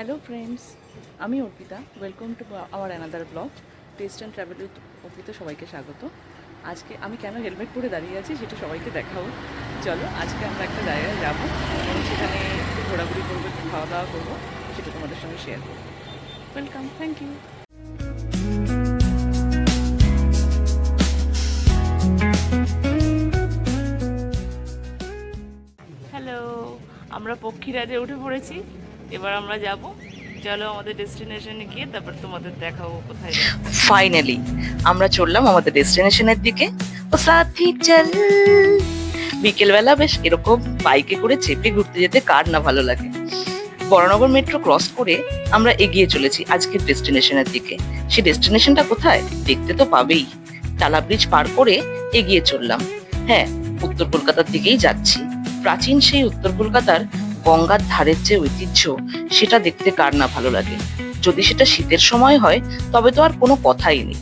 Hello friends আমি Arpita. Welcome to our another blog taste and travel with Arpita সবাইকে স্বাগত। আজকে আমি কেন হেলমেট পরে দাঁড়িয়ে আছি সেটা সবাইকে দেখাবো চলো, আজকে আমরা একটা জায়গায় যাব। সেখানে একটু ঘোরাঘুরি করব, একটু খাওয়া দাওয়া করব, সেটা তোমাদের সঙ্গে শেয়ার করব। ওয়েলকাম থ্যাংক ইউ হ্যালো আমরা পক্ষীরাজে উঠে পড়েছি। এবার আমরা যাব। চলো আমাদের ডেস্টিনেশনে গিয়ে তারপর তোমাদের দেখাবো কোথায় ফাইনালি আমরা চললাম আমাদের ডেস্টিনেশনের দিকে। ও সাথী, চল। বিকেলবেলা বেশ এরকম বাইকে করে চেপে ঘুরতে যেতে কার না ভালো লাগে। বড়নগর মেট্রো ক্রস করে আমরা এগিয়ে চলেছি আজকের ডেস্টিনেশনের দিকে। সেই ডেস্টিনেশনটা কোথায় দেখতে তো পাবেই। টালা ব্রিজ পার করে এগিয়ে চললাম। হ্যাঁ উত্তর কলকাতার দিকেই যাচ্ছি। প্রাচীন সেই উত্তর কলকাতার গঙ্গার ধারের যে ঐতিহ্য, সেটা দেখতে কার না ভালো লাগে? যদি সেটা শীতের সময় হয়, তবে তো আর কোনো কথাই নেই।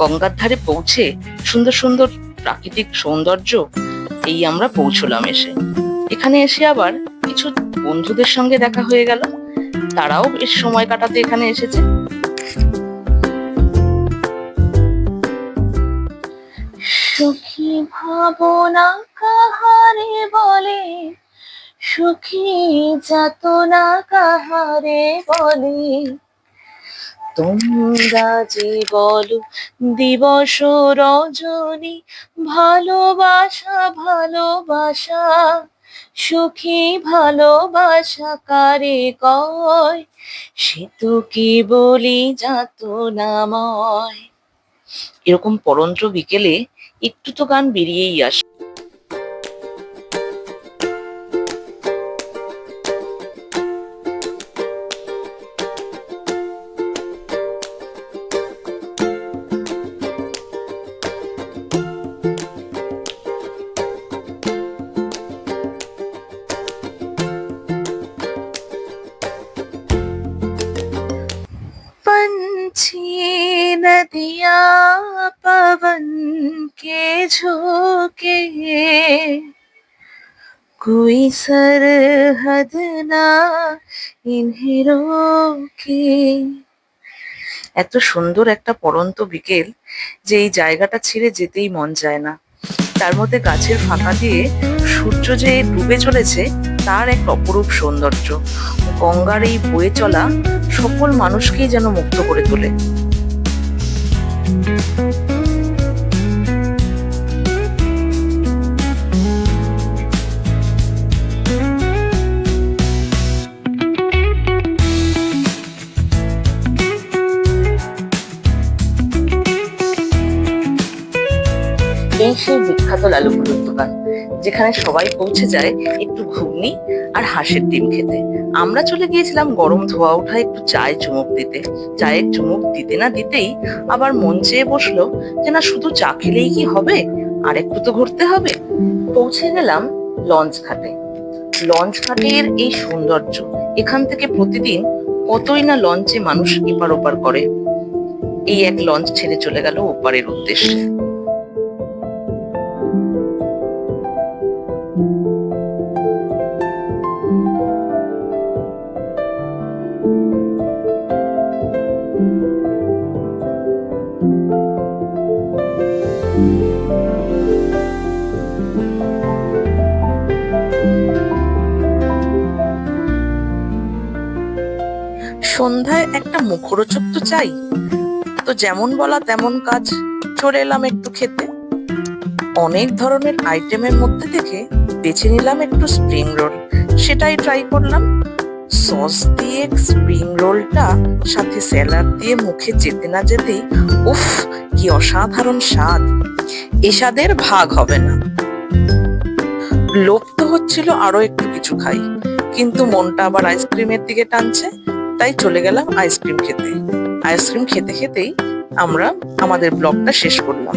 গঙ্গার ধারে পৌঁছে সুন্দর সুন্দর প্রাকৃতিক সৌন্দর্য, এই আমরা পৌঁছলাম এসে। এখানে এসে আবার কিছু বন্ধুদের সঙ্গে দেখা হয়ে গেল। তারাও বেশ সময় কাটাতে এখানে এসেছে। সুখী ভাবনা কাহারে বলে? সুখী যাতনা কাহারে বলে। তোমরা যে বলো, দিবস রজনী, ভালোবাসা ভালোবাসা। সুখী, ভালোবাসা কারে কয়? সে তো কি বলি যাতনাময় এরকম পরন্ত্র বিকেলে একটু তো গান বেরিয়েই আসে। पंछी नदिया पवन के झोंके कोई सरहद ना इन्हें रोके এত সুন্দর একটা পরন্ত বিকেল যে এই জায়গাটা ছেড়ে যেতেই মন চায় না তার মধ্যে গাছের ফাঁকা দিয়ে সূর্য যে ডুবে চলেছে তার এক অপরূপ সৌন্দর্য গঙ্গার এই বয়ে চলা সকল মানুষকেই যেন মুক্ত করে তোলে এই সেই বিখ্যাত লালু দোকান যেখানে সবাই পৌঁছে যায় একটু ঘুগনি আর হাঁসের ডিম খেতে। আমরা চলে গিয়েছিলাম গরম ধোয়া ওঠা, একটু চায় চুমুক দিতে। চায়ের চুমুক দিতে না দিতেই আবার মন চেয়ে বসল যে না, শুধু চা খেলেই কি হবে? আর একটু তো ঘুরতে হবে। পৌঁছে গেলাম লঞ্চ ঘাটে। লঞ্চ ঘাটের এই সৌন্দর্য, এখান থেকে প্রতিদিন কতই না লঞ্চে মানুষ এপার ওপার করে। এই এক লঞ্চ ছেড়ে চলে গেল ওপারের উদ্দেশ্যে। সন্ধ্যায় একটা মুখরোচক তো চাই। তো যেমন বলা তেমন কাজ, চলে এলাম একটু খেতে। অনেক ধরনের আইটেমের মধ্যে থেকে বেছে নিলাম একটু স্প্রিং রোল সেটাই ট্রাই করলাম। সস দিয়ে স্প্রিং রোলটা সাথে স্যালাড দিয়ে মুখে যেতে না যেতেই, উফ, কি অসাধারণ স্বাদ। এ স্বাদের ভাগ হবে না। লোভ তো হচ্ছিল আরও একটু কিছু খাই, কিন্তু মনটা আবার আইসক্রিমের দিকে টানছে, তাই চলে গেলাম আইসক্রিম খেতে। আইসক্রিম খেতে খেতেই আমরা আমাদের ব্লগটা শেষ করলাম।